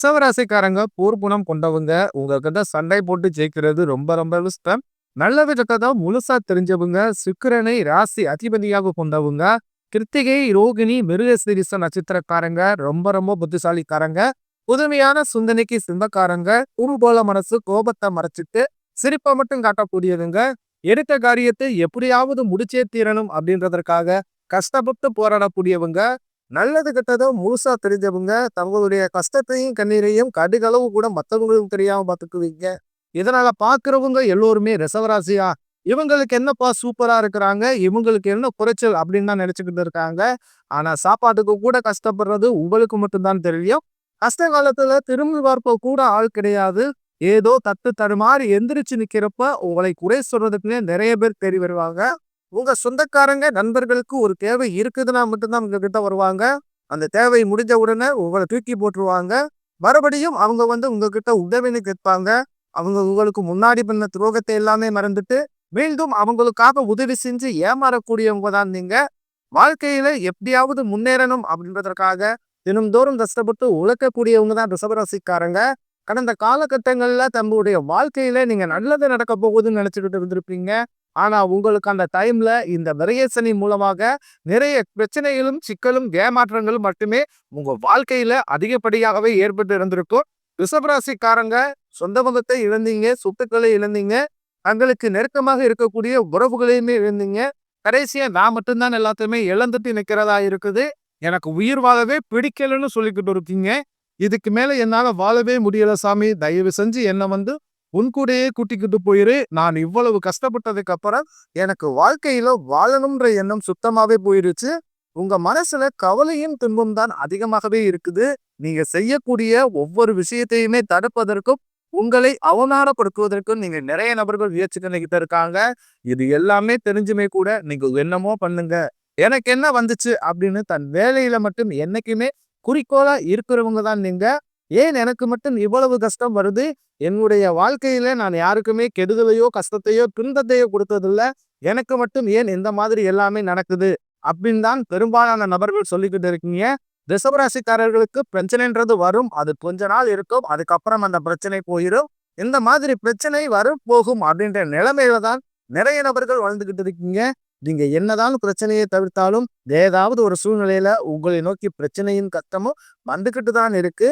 சவராசிக்காரங்க போர்க்குணம் கொண்டவங்க உங்ககிட்ட சண்டை போட்டு ஜெயிக்கிறது ரொம்ப ரொம்ப இஷ்டம். நல்ல விதத்தை முழுசா தெரிஞ்சவங்க சுக்கிரனை ராசி அதிபதியாக கொண்டவங்க கிருத்திகை ரோகிணி மிருகசீரிச நட்சத்திரக்காரங்க ரொம்ப ரொம்ப புத்திசாலிக்காரங்க புதுமையான சிந்தனைக்கு சிந்தக்காரங்க உருபோல மனசு கோபத்தை மறைச்சிட்டு சிரிப்பை மட்டும் காட்டக்கூடியதுங்க எடுத்த காரியத்தை எப்படியாவது முடிச்சே தீரணும் அப்படின்றதற்காக கஷ்டப்பட்டு போராடக்கூடியவங்க நல்லது கெட்டதோ முழுசா தெரிஞ்சவங்க தங்களுடைய கஷ்டத்தையும் கண்ணீரையும் கடுகளவு கூட மற்றவங்களுக்கும் தெரியாம பார்த்துக்குவீங்க இதனால பாக்குறவங்க எல்லோருமே ரிசவராசியா இவங்களுக்கு என்னப்பா சூப்பரா இருக்கிறாங்க இவங்களுக்கு என்ன குறைச்சல் அப்படின்னு தான் நினைச்சுக்கிட்டு இருக்காங்க. ஆனா சாப்பாட்டுக்கு கூட கஷ்டப்படுறது உங்களுக்கு மட்டும்தான் தெரியும். கஷ்ட காலத்துல திரும்பி பார்ப்ப கூட ஆள் கிடையாது. ஏதோ தட்டு தடுமாறி எந்திரிச்சு நிக்கிறப்ப உங்களை குறை சொல்றதுக்குன்னே நிறைய பேர் தேடி வருவாங்க. உங்க சொந்தக்காரங்க நண்பர்களுக்கு ஒரு தேவை இருக்குதுன்னா மட்டும்தான் உங்ககிட்ட வருவாங்க. அந்த தேவை முடிஞ்ச உடனே உங்களை தூக்கி போட்டுருவாங்க. மறுபடியும் அவங்க வந்து உங்ககிட்ட உதவின்னு கேட்பாங்க. அவங்க உங்களுக்கு முன்னாடி பண்ண துரோகத்தை எல்லாமே மறந்துட்டு மீண்டும் அவங்களுக்காக உதவி செஞ்சு ஏமாறக்கூடியவங்க தான் நீங்க. வாழ்க்கையில எப்படியாவது முன்னேறணும் அப்படின்றதற்காக தினம்தோறும் கஷ்டப்பட்டு உழைக்கக்கூடியவங்க தான் ரிசபராசிக்காரங்க கடந்த காலகட்டங்களில் தங்களுடைய வாழ்க்கையில நீங்க நல்லது நடக்க போகுதுன்னு நினைச்சுக்கிட்டு இருந்திருப்பீங்க. ஆனால் உங்களுக்கு அந்த டைமில் இந்த விரயசனி மூலமாக நிறைய பிரச்சனைகளும் சிக்கலும் ஏமாற்றங்களும் மட்டுமே உங்கள் வாழ்க்கையில் அதிகப்படியாகவே ஏற்பட்டு இருந்திருக்கும். ரிஷபராசிக்காரங்க சொந்த பந்தத்தை இழந்தீங்க சொத்துக்களை இழந்தீங்க தங்களுக்கு நெருக்கமாக இருக்கக்கூடிய உறவுகளையுமே இழந்தீங்க. கடைசியாக நான் மட்டும்தான் எல்லாத்தையுமே இழந்துட்டு நிற்கிறதா இருக்குது. எனக்கு உயிர் வாழவே பிடிக்கலன்னு சொல்லிக்கிட்டு இருக்கீங்க. இதுக்கு மேலே என்னால் வாழவே முடியலை சாமி. தயவு செஞ்சு என்னை வந்து உன் கூடயே கூட்டிக்கிட்டு போயிரு. நான் இவ்வளவு கஷ்டப்பட்டதுக்கு அப்புறம் எனக்கு வாழ்க்கையில வாழணும்ன்ற எண்ணம் சுத்தமாவே போயிருச்சு. உங்க மனசுல கவலையும் துன்பம் தான் அதிகமாகவே இருக்குது. நீங்க செய்யக்கூடிய ஒவ்வொரு விஷயத்தையுமே தடுப்பதற்கும் உங்களை அவமானப்படுத்துவதற்கும் நீங்க நிறைய நபர்கள் முயற்சி பண்ணிக்கிட்டு இருக்காங்க. இது எல்லாமே தெரிஞ்சுமே கூட நீங்க என்னமோ பண்ணுங்க. எனக்கு என்ன வந்துச்சு அப்படின்னு தன் வேலையில மட்டும் என்னைக்குமே குறிக்கோளா இருக்கிறவங்க தான் நீங்க. ஏன் எனக்கு மட்டும் இவ்வளவு கஷ்டம் வருது? என்னுடைய வாழ்க்கையில நான் யாருக்குமே கெடுதலையோ கஷ்டத்தையோ துன்பத்தையோ கொடுத்ததில்ல. எனக்கு மட்டும் ஏன் இந்த மாதிரி எல்லாமே நடக்குது? அப்படின்னு தான் பெரும்பாலான நபர்கள் சொல்லிக்கிட்டு இருக்கீங்க. ரிசவராசிக்காரர்களுக்கு பிரச்சனைன்றது வரும். அது கொஞ்ச நாள் இருக்கும். அதுக்கப்புறம் அந்த பிரச்சனை போயிடும். இந்த மாதிரி பிரச்சனை வரும் போகும் அப்படின்ற நிலைமையில தான் நிறைய நபர்கள் வாழ்ந்துகிட்டு இருக்கீங்க. நீங்க என்னதான் பிரச்சனையை தவிர்த்தாலும் ஏதாவது ஒரு சூழ்நிலையில உங்களை நோக்கி பிரச்சனையும் கஷ்டமும் வந்துகிட்டு தான் இருக்கு.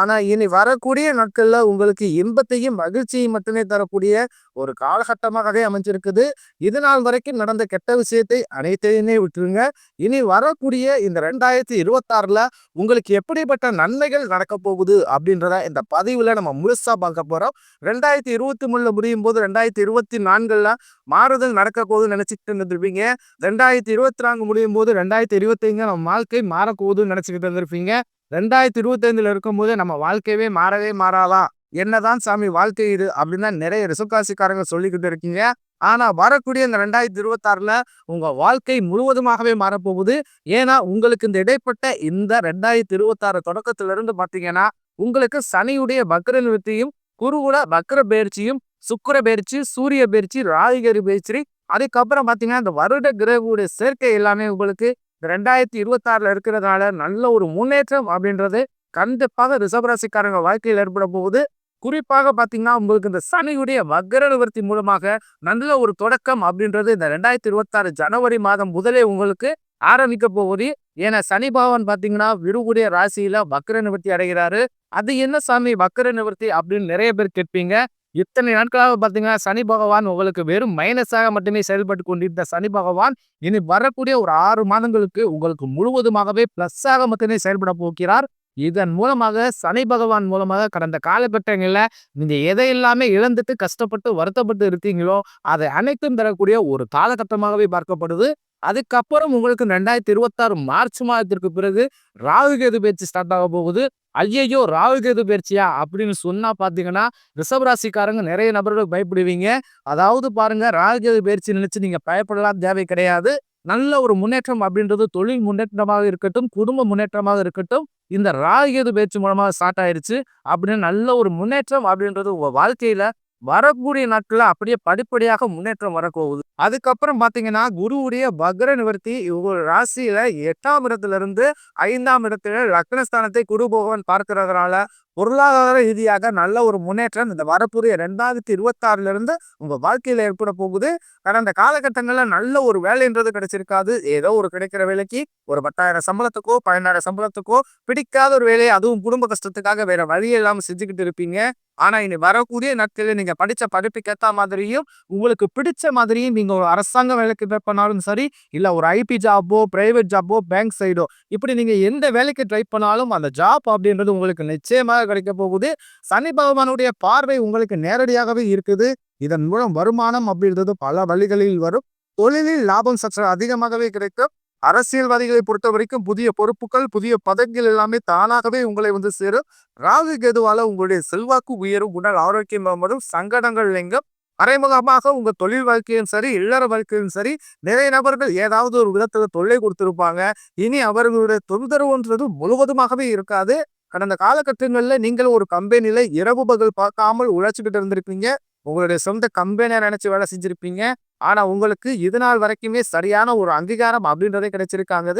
ஆனா இனி வரக்கூடிய நாட்கள்ல உங்களுக்கு இன்பத்தையும் மகிழ்ச்சியும் மட்டுமே தரக்கூடிய ஒரு காலகட்டமாகவே அமைஞ்சிருக்குது. இது நாள் வரைக்கும் நடந்த கெட்ட விஷயத்தை அனைத்தையுமே விட்டுருங்க. இனி வரக்கூடிய இந்த ரெண்டாயிரத்தி இருபத்தாறுல உங்களுக்கு எப்படிப்பட்ட நன்மைகள் நடக்க போகுது அப்படின்றத இந்த பதிவுல நம்ம முழுசா பார்க்க போறோம். ரெண்டாயிரத்தி இருபத்தி மூணுல முடியும் போது ரெண்டாயிரத்தி இருபத்தி நான்குல மாறுதல் நடக்க போகுதுன்னு நினைச்சிட்டு இருந்திருப்பீங்க. ரெண்டாயிரத்தி இருபத்தி நான்கு முடியும் போது ரெண்டாயிரத்தி இருபத்தி நம்ம வாழ்க்கை மாறப்போகுதுன்னு நினைச்சுக்கிட்டு இருந்திருப்பீங்க. ரெண்டாயிரத்தி இருபத்தைந்துல இருக்கும்போது நம்ம வாழ்க்கையவே மாறவே மாறாலாம் என்னதான் சாமி வாழ்க்கை இது அப்படின்னு நிறைய ரிசுக்காசிக்காரங்க சொல்லிக்கிட்டு இருக்கீங்க. ஆனால் வரக்கூடிய இந்த ரெண்டாயிரத்தி இருபத்தாறில் உங்கள் வாழ்க்கை முழுவதுமாகவே மாறப்போகுது. ஏன்னா உங்களுக்கு இந்த இடைப்பட்ட இந்த ரெண்டாயிரத்தி இருபத்தாறு தொடக்கத்திலிருந்து பார்த்தீங்கன்னா உங்களுக்கு சனியுடைய பக்ர நிறுத்தியும் குருகுல பக்ர பயிற்சியும் சுக்கர பயிற்சி சூரிய பயிற்சி ராகிகரி பயிற்சி அதுக்கப்புறம் பார்த்தீங்கன்னா இந்த வருட கிரகங்களுடைய சேர்க்கை எல்லாமே உங்களுக்கு ரெண்டாயிரத்தி இருபத்தாறுல இருக்கிறதுனால நல்ல ஒரு முன்னேற்றம் அப்படின்றது கண்டிப்பாக ரிசபராசிக்காரங்க வாழ்க்கையில் ஏற்பட போகுது குறிப்பாக பார்த்தீங்கன்னா உங்களுக்கு இந்த சனியுடைய வக்கர நிவர்த்தி மூலமாக நல்ல ஒரு தொடக்கம் அப்படின்றது இந்த ரெண்டாயிரத்தி இருபத்தாறு ஜனவரி மாதம் முதலே உங்களுக்கு ஆரம்பிக்க போகுது. ஏன்னா சனி பகவான் பார்த்தீங்கன்னா விருகுடைய ராசியில வக்கர நிவர்த்தி அடைகிறாரு. அது என்ன சாமி வக்கர நிவர்த்தி அப்படின்னு நிறைய பேர் கேட்பீங்க. இத்தனை நாட்களாக பார்த்தீங்கன்னா சனி பகவான் உங்களுக்கு வெறும் மைனஸாக மட்டுமே செயல்பட்டு கொண்டிருந்த சனி பகவான் இனி வரக்கூடிய ஒரு ஆறு மாதங்களுக்கு உங்களுக்கு முழுவதுமாகவே பிளஸ்ஸாக மட்டுமே செயல்பட போகிறார். இதன் மூலமாக சனி பகவான் மூலமாக கடந்த காலகட்டங்களில் நீங்கள் எதை எல்லாமே இழந்துட்டு கஷ்டப்பட்டு வருத்தப்பட்டு இருக்கீங்களோ அதை அனைத்தும் தரக்கூடிய ஒரு காலகட்டமாகவே பார்க்கப்படுது. அதுக்கப்புறம் உங்களுக்கு ரெண்டாயிரத்தி இருபத்தாறு மார்ச் மாதத்திற்கு பிறகு ராகுகேது பயிற்சி ஸ்டார்ட் ஆக போகுது. ஐயையோ ராகுகேது பயிற்சியா அப்படின்னு சொன்னா பாத்தீங்கன்னா ரிஷபராசிக்காரங்க நிறைய நபர்கள் பயப்படுவீங்க. அதாவது பாருங்க ராகுகேது பயிற்சி நினைச்சு நீங்க பயப்படலாம் தேவை கிடையாது. நல்ல ஒரு முன்னேற்றம் அப்படின்றது தொழில் முன்னேற்றமாக இருக்கட்டும் குடும்ப முன்னேற்றமாக இருக்கட்டும் இந்த ராகுகேது பேச்சு மூலமாக ஸ்டார்ட் ஆயிடுச்சு அப்படின்னு நல்ல ஒரு முன்னேற்றம் அப்படின்றது உங்கள் வாழ்க்கையில் வரக்கூடிய நாட்களில் அப்படியே படிப்படியாக முன்னேற்றம் வரப்போகுது. அதுக்கப்புறம் பார்த்தீங்கன்னா குருவுடைய பக்ர நிவர்த்தி இவங்க ராசியில எட்டாம் இடத்துல இருந்து ஐந்தாம் இடத்துல லக்னஸ்தானத்தை குரு பகவான் பார்க்கறதுனால பொருளாதார ரீதியாக நல்ல ஒரு முன்னேற்றம் இந்த வரக்கூடிய ரெண்டாயிரத்தி இருபத்தி ஆறுல இருந்து உங்க வாழ்க்கையில ஏற்பட போகுது. கடந்த காலகட்டங்கள்ல நல்ல ஒரு வேலைன்றது கிடைச்சிருக்காது. ஏதோ ஒரு கிடைக்கிற வேலைக்கு ஒரு பத்தாயிரம் சம்பளத்துக்கோ பதினாயிரம் சம்பளத்துக்கோ பிடிக்காத ஒரு வேலையை அதுவும் குடும்ப கஷ்டத்துக்காக வேற வழியே இல்லாமல் செஞ்சுக்கிட்டு இருப்பீங்க. ஆனால் இனி வரக்கூடிய நாட்களில் நீங்கள் படித்த படிப்புக்கு மாதிரியும் உங்களுக்கு பிடிச்ச மாதிரியும் நீங்கள் ஒரு அரசாங்க வேலைக்கு ட்ரை பண்ணாலும் சரி இல்லை ஒரு ஐபி ஜாப்போ ப்ரைவேட் ஜாப்போ பேங்க் சைடோ இப்படி நீங்கள் எந்த வேலைக்கு ட்ரை பண்ணாலும் அந்த ஜாப் அப்படின்றது உங்களுக்கு நிச்சயமாக கிடைக்க போகுது. சனி பகவானுடைய பார்வை உங்களுக்கு நேரடியாகவே இருக்குது. இதன் மூலம் வருமானம் அப்படின்றது பல வழிகளில் வரும். தொழிலில் லாபம் சற்று அதிகமாகவே கிடைக்கும். அரசியல்வாதிகளை பொறுத்த வரைக்கும் புதிய பொறுப்புகள் புதிய பதவிகள் எல்லாமே தானாகவே உங்களை வந்து சேரும். ராகு கேதுவால உங்களுடைய செல்வாக்கு உயரும் உடல் ஆரோக்கியம் வரும் சங்கடங்கள் எங்கும் மறைமுகமாக உங்க தொழில் வாழ்க்கையும் சரி இல்லற வாழ்க்கையும் சரி நிறைய நபர்கள் ஏதாவது ஒரு விதத்துல தொல்லை கொடுத்திருப்பாங்க. இனி அவர்களுடைய தொந்தரவுன்றது முழுவதுமாகவே இருக்காது. கடந்த காலகட்டங்களில் நீங்கள் ஒரு கம்பெனியில இரவு பகல் பார்க்காமல் உழைச்சிக்கிட்டு இருந்திருப்பீங்க. உங்களுடைய சொந்த கம்பெனியை நினைச்சு வேலை செஞ்சிருப்பீங்க. ஆனா உங்களுக்கு இது நாள் வரைக்குமே சரியான ஒரு அங்கீகாரம் அப்படின்றதே கிடைச்சிருக்காங்க.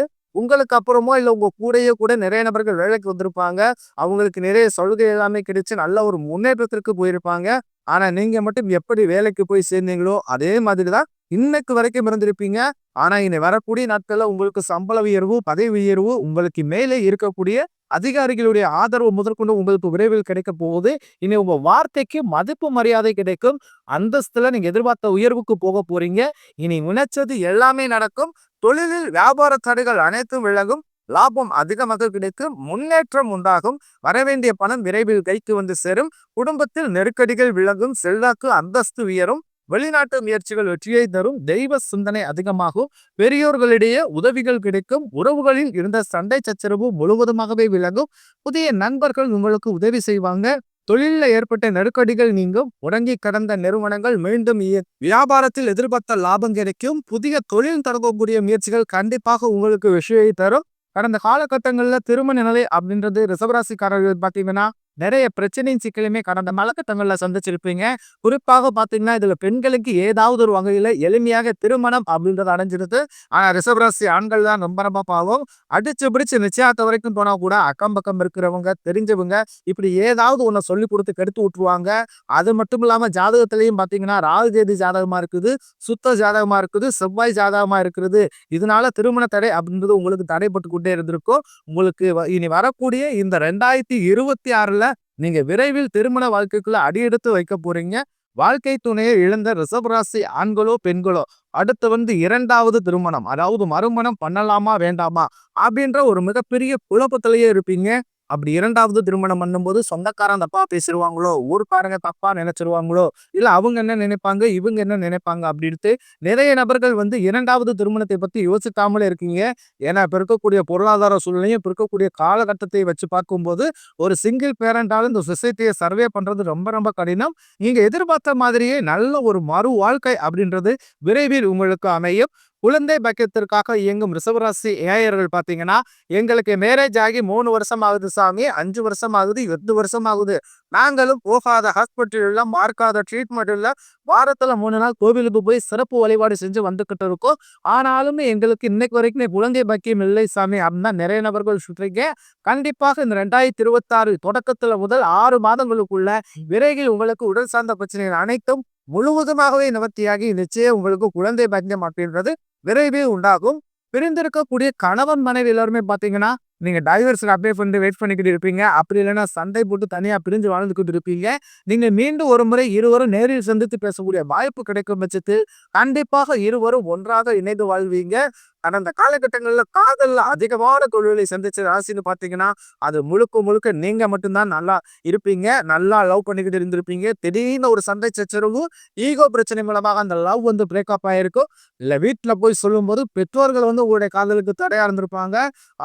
உங்களுக்கு அப்புறமோ இல்லை உங்கள் கூடயே கூட நிறைய நபர்கள் வேலைக்கு வந்திருப்பாங்க. அவங்களுக்கு நிறைய சலுகை எல்லாமே கிடைச்சி நல்ல ஒரு முன்னேற்றத்திற்கு போயிருப்பாங்க. ஆனால் நீங்கள் மட்டும் எப்படி வேலைக்கு போய் சேர்ந்தீங்களோ அதே மாதிரி தான் இன்னைக்கு வரைக்கும் இருந்திருப்பீங்க. ஆனால் இனி வரக்கூடிய நாட்களில் உங்களுக்கு சம்பள உயர்வு பதவி உயர்வு உங்களுக்கு மேலே இருக்கக்கூடிய அதிகாரிகளுடைய ஆதரவு முதற்கொண்டு உங்களுக்கு விரைவில் கிடைக்க போகுது. இனி உங்க வார்த்தைக்கு மதிப்பு மரியாதை கிடைக்கும். அந்தஸ்துல நீங்க எதிர்பார்த்த உயர்வுக்கு போக போறீங்க. இனி நினைச்சது எல்லாமே நடக்கும். தொழிலில் வியாபார தடைகள் அனைத்தும் விலகும். லாபம் அதிகமாக கிடைக்கும். முன்னேற்றம் உண்டாகும். வரவேண்டிய பணம் விரைவில் கைக்கு வந்து சேரும். குடும்பத்தில் நெருக்கடிகள் விலகும். செல்வாக்கு அந்தஸ்து உயரும். வெளிநாட்டு முயற்சிகள் வெற்றியை தரும் தெய்வ சிந்தனை அதிகமாகும். பெரியோர்களிடையே உதவிகள் கிடைக்கும். உறவுகளில் இருந்த சண்டை சச்சரவு முழுவதுமாகவே விலகும். புதிய நண்பர்கள் உங்களுக்கு உதவி செய்வாங்க. தொழிலில் ஏற்பட்ட நெருக்கடிகள் நீங்கும். உறங்கி கடந்த நிறுவனங்கள் மீண்டும் வியாபாரத்தில் எதிர்பார்த்த லாபம் கிடைக்கும். புதிய தொழில் தொடங்கக்கூடிய முயற்சிகள் கண்டிப்பாக உங்களுக்கு விஷயை தரும். கடந்த காலகட்டங்களில் திருமண நிலை அப்படின்றது ரிசவராசிக்காரர்கள் பார்த்தீங்கன்னா நிறைய பிரச்சனையும் சிக்கலுமே கடந்த மலக்கட்டங்களில் சந்திச்சிருப்பீங்க. குறிப்பாக பாத்தீங்கன்னா இதுல பெண்களுக்கு ஏதாவது ஒரு வகையில எளிமையாக திருமணம் அப்படின்றது அடைஞ்சிருது. ஆனா ரிசர்வராசி ஆண்கள் தான் ரொம்ப ரொம்ப பாவம். அடிச்சு பிடிச்சு நிச்சயத்த வரைக்கும் போனா கூட அக்கம் பக்கம் இருக்கிறவங்க தெரிஞ்சவங்க இப்படி ஏதாவது ஒன்று சொல்லி கொடுத்து கெடுத்து விட்டுருவாங்க அது மட்டும் இல்லாம ஜாதகத்திலையும் பாத்தீங்கன்னா ராகுகேது ஜாதகமா இருக்குது சுத்த ஜாதகமா இருக்குது செவ்வாய் ஜாதகமா இருக்கிறது. இதனால திருமண தடை அப்படின்றது உங்களுக்கு தடைப்பட்டு கொண்டே இருந்திருக்கும். உங்களுக்கு இனி வரக்கூடிய இந்த ரெண்டாயிரத்தி இருபத்தி ஆறுல நீங்க விரைவில் திருமண வாழ்க்கைக்குள்ள அடியெடுத்து வைக்க போறீங்க. வாழ்க்கை துணையை இழந்த ரிசர்வராசி ஆண்களோ பெண்களோ அடுத்து வந்து இரண்டாவது திருமணம் அதாவது மறுமணம் பண்ணலாமா வேண்டாமா அப்படின்ற ஒரு மிகப்பெரிய குழப்பத்திலேயே இருப்பீங்க. அப்படி இரண்டாவது திருமணம் பண்ணும்போது சொந்தக்காரன் தப்பா பேசிடுவாங்களோ ஊருக்காரங்க தப்பா நினைச்சிருவாங்களோ? இல்ல அவங்க என்ன நினைப்பாங்க? இவங்க என்ன நினைப்பாங்க? அப்படின்ட்டு நிறைய நபர்கள் வந்து இரண்டாவது திருமணத்தை பத்தி யோசிக்காமலே இருக்கீங்க. ஏன்னா இப்ப இருக்கக்கூடிய பொருளாதார சூழ்நிலையும் இப்ப இருக்கக்கூடிய காலகட்டத்தை வச்சு பார்க்கும்போது ஒரு சிங்கிள் பேரண்டால இந்த சொசைட்டியை சர்வே பண்றது ரொம்ப ரொம்ப கடினம். நீங்க எதிர்பார்த்த மாதிரியே நல்ல ஒரு மறு வாழ்க்கை அப்படின்றது விரைவில் உங்களுக்கு அமையும். குழந்தை பக்கத்திற்காக இயங்கும் ரிசவராசி ஏயர்கள் பார்த்தீங்கன்னா எங்களுக்கு மேரேஜ் ஆகி மூணு வருஷம் ஆகுது சாமி அஞ்சு வருஷம் ஆகுது எட்டு வருஷம் ஆகுது நாங்களும் போகாத ஹாஸ்பிட்டல் இல்லை மார்க்காத ட்ரீட்மெண்ட் இல்லை வாரத்தில் மூணு நாள் கோவிலுக்கு போய் சிறப்பு வழிபாடு செஞ்சு வந்துக்கிட்டு இருக்கோம். ஆனாலுமே எங்களுக்கு இன்னைக்கு வரைக்கும் குழந்தை பக்கியம் இல்லை சாமி அப்படின்னா நிறைய நபர்கள் சுற்றுறீங்க கண்டிப்பாக இந்த ரெண்டாயிரத்தி இருபத்தாறு தொடக்கத்துல முதல் ஆறு மாதங்களுக்குள்ள விரைவில் உங்களுக்கு உடல் சார்ந்த பிரச்சனைகள் அனைத்தும் முழுவதுமாகவே நிவர்த்தியாகி நிச்சயம் உங்களுக்கு குழந்தை பாக்கியம் அப்படின்றது விரைவில் உண்டாகும். பிரிந்திருக்கக்கூடிய கணவன் மனைவி எல்லாருமே பார்த்தீங்கன்னா நீங்க டைவர்ஸுக்கு அப்ளை பண்ணிட்டு வெயிட் பண்ணிக்கிட்டு இருப்பீங்க. அப்படி இல்லைன்னா சண்டை போட்டு தனியாக பிரிஞ்சு வாழ்ந்துக்கிட்டு இருப்பீங்க. நீங்க மீண்டும் ஒரு முறை இருவரும் நேரில் சந்தித்து பேசக்கூடிய வாய்ப்பு கிடைக்கும் பட்சத்தில் கண்டிப்பாக இருவரும் ஒன்றாக இணைந்து வாழ்வீங்க. கடந்த காலகட்டங்களில் காதலில் அதிகமான தொழிலை சந்திச்ச ராசின்னு பார்த்தீங்கன்னா அது முழுக்க முழுக்க நீங்கள் மட்டும்தான் நல்லா இருப்பீங்க. நல்லா லவ் பண்ணிக்கிட்டு இருந்திருப்பீங்க. திடீர்னு ஒரு சண்டை சச்சரவு ஈகோ பிரச்சனை மூலமாக அந்த லவ் வந்து பிரேக்கப் ஆகிருக்கும் இல்லை வீட்டில் போய் சொல்லும்போது பெற்றோர்கள் வந்து உங்களுடைய காதலுக்கு தடையாக இருந்திருப்பாங்க.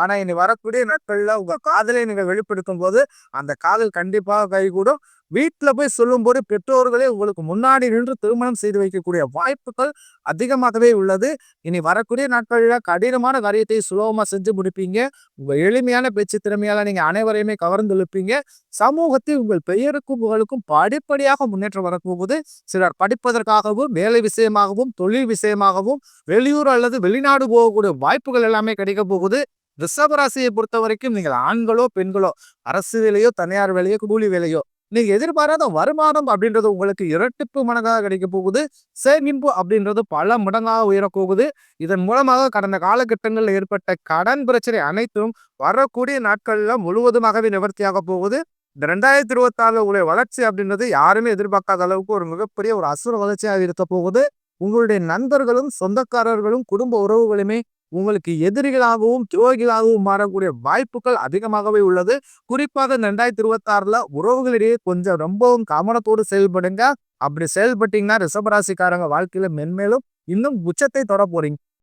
ஆனால் இனி வரக்கூடிய கூடிய நாட்களில் உங்கள் காதலை நீங்கள் வெளிப்படுத்தும் போது அந்த காதல் கண்டிப்பாக கைகூடும். வீட்டில் போய் சொல்லும்போது பெற்றோர்களே உங்களுக்கு முன்னாடி நின்று திருமணம் செய்து வைக்கக்கூடிய வாய்ப்புகள் அதிகமாகவே உள்ளது. இனி வரக்கூடிய நாட்களில் கடினமான காரியத்தை சுலபமாக செஞ்சு முடிப்பீங்க. உங்கள் எளிமையான பேச்சு திறமையால் நீங்கள் அனைவரையுமே கவர்ந்தெழுப்பீங்க சமூகத்தில் உங்கள் பெயருக்கும் புகழுக்கும் படிப்படியாக முன்னேற்றம் வரப்போகுது. சிலர் படிப்பதற்காகவும் வேலை விஷயமாகவும் தொழில் விஷயமாகவும் வெளியூர் அல்லது வெளிநாடு போகக்கூடிய வாய்ப்புகள் எல்லாமே கிடைக்க போகுது. ரிஷபராசியை பொறுத்த வரைக்கும் நீங்கள் ஆண்களோ பெண்களோ அரசு வேலையோ தனியார் வேலையோ கூலி வேலையோ நீங்க எதிர்பாராத வருமானம் அப்படின்றது உங்களுக்கு இரட்டிப்பு மடங்காக கிடைக்க போகுது. சேமிப்பு அப்படின்றது பல மடங்காக உயரப் போகுது. இதன் மூலமாக கடந்த காலகட்டங்களில் ஏற்பட்ட கடன் பிரச்சனை அனைத்தும் வரக்கூடிய நாட்கள்ல முழுவதுமாகவே நிவர்த்தியாக போகுது. இந்த ரெண்டாயிரத்தி இருபத்தி ஆறு உங்களுடைய வளர்ச்சி அப்படின்றது யாருமே எதிர்பார்க்காத அளவுக்கு ஒரு மிகப்பெரிய ஒரு அசுர வளர்ச்சியாக இருக்க போகுது. உங்களுடைய நண்பர்களும் சொந்தக்காரர்களும் குடும்ப உறவுகளுமே உங்களுக்கு எதிரிகளாகவும் துரோகிகளாகவும் மாறக்கூடிய வாய்ப்புகள் அதிகமாகவே உள்ளது. குறிப்பாக இந்த ரெண்டாயிரத்தி இருபத்தி ஆறுல உறவுகளிடையே கொஞ்சம் ரொம்பவும் கவனத்தோடு செயல்படுங்க. அப்படி செயல்பட்டீங்கன்னா ரிஷபராசிக்காரங்க வாழ்க்கையில மென்மேலும் இன்னும் உச்சத்தை தொட போறீங்க.